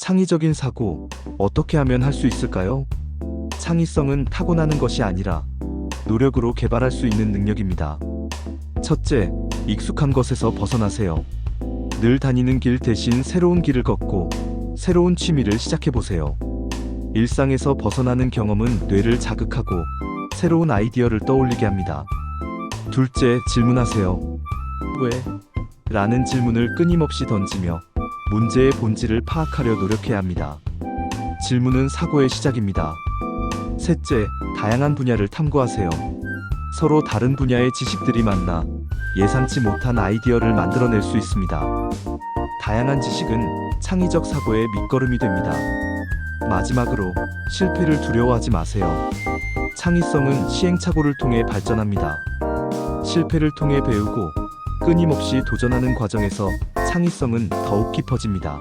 창의적인 사고, 어떻게 하면 할 수 있을까요? 창의성은 타고나는 것이 아니라 노력으로 개발할 수 있는 능력입니다. 첫째, 익숙한 것에서 벗어나세요. 늘 다니는 길 대신 새로운 길을 걷고 새로운 취미를 시작해 보세요. 일상에서 벗어나는 경험은 뇌를 자극하고 새로운 아이디어를 떠올리게 합니다. 둘째, 질문하세요. 왜? 라는 질문을 끊임없이 던지며 문제의 본질을 파악하려 노력해야 합니다. 질문은 사고의 시작입니다. 셋째, 다양한 분야를 탐구하세요. 서로 다른 분야의 지식들이 만나 예상치 못한 아이디어를 만들어낼 수 있습니다. 다양한 지식은 창의적 사고의 밑거름이 됩니다. 마지막으로 실패를 두려워하지 마세요. 창의성은 시행착오를 통해 발전합니다. 실패를 통해 배우고 끊임없이 도전하는 과정에서 창의성은 더욱 깊어집니다.